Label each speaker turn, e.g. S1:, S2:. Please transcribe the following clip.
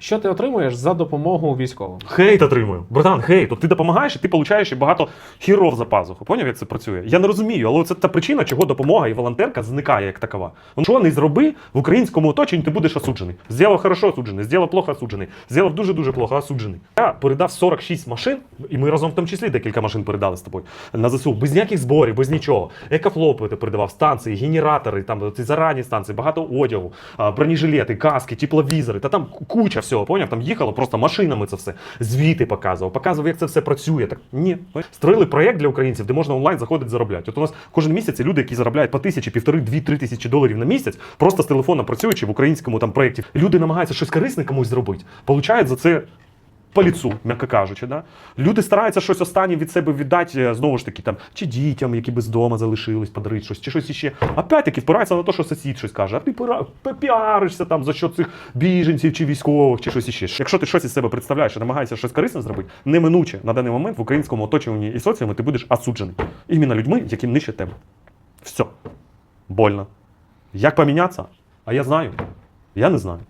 S1: Що ти отримуєш за допомогу військовим?
S2: Хейт отримую. Братан, хейт. От ти допомагаєш, і ти получаєш і багато хіров за пазуху. Поняв, як це працює? Я не розумію, але це та причина, чого допомога і волонтерка зникає як такова. Ну що не зроби в українському оточенні, ти будеш осуджений. Зробив хорошо осуджений, зробив плохо осуджений, зробив дуже-дуже плохо осуджений. Я передав 46 машин, і ми разом в тому числі декілька машин передали з тобою на ЗСУ, без ніяких зборів, без нічого. Екофлопи ти передавав, станції, генератори, там ці зарані станції, багато одягу, бронежилети, каски, тепловізори, та там куча всього, поняв? Там їхало просто машинами це все. Звіти показував, показував, як це все працює. Так ні. Створили проєкт для українців, де можна онлайн заходити заробляти. От у нас кожен місяць люди, які заробляють по тисячі, півтори, дві, три тисячі доларів на місяць, просто з телефона працюючи в українському там проєкті. Люди намагаються щось корисне комусь зробити, получають за це. По ліцу, м'яко кажучи, да? люди стараються щось останнє від себе віддати, е, знову ж таки, там, чи дітям, які без дома залишились, подарити щось, чи щось іще. Опять-таки впираються на те, що сусід щось каже, а ти піаришся там за що цих біженців чи військових, чи щось іще. Якщо ти щось із себе представляєш і намагаєшся щось корисне зробити, неминуче на даний момент в українському оточенні і соціумі ти будеш осуджений. Іменно людьми, які нижче тебе. Все. Больно. Як помінятися? А я знаю. Я не знаю.